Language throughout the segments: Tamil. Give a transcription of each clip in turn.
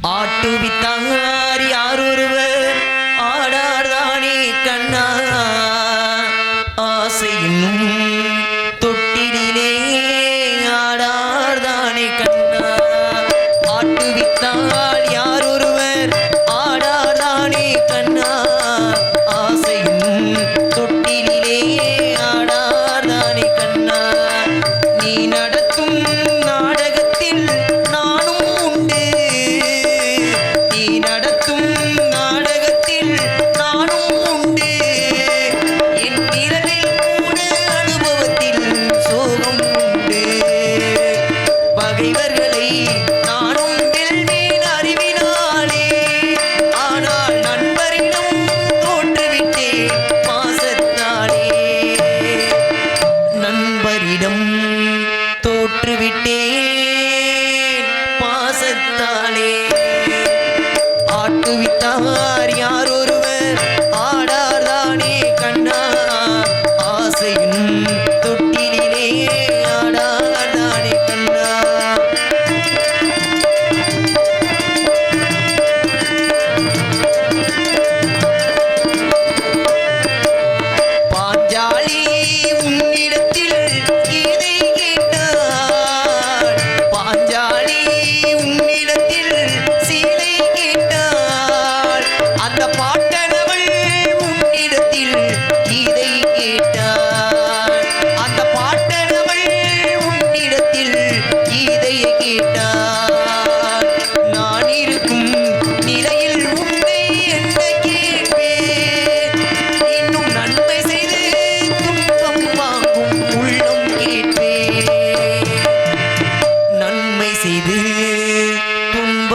ஆட்டுவித்தார் யார் ஒருவர் ஆடார்தானே கண்ணா. ஆசையும் தொட்டிலே ஆடார்தானே கண்ணா. ஆட்டுவித்தார் யார் ஒருவர் ஆடார்தானே கண்ணா. ஆசையும் தொட்டிலே ஆடார்தானே கண்ணா. நீ நட 这里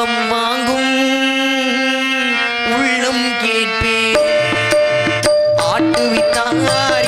உள்ளம் வாங்கும் உள்ளம் கேட்பேன். ஆட்டுவித்தார்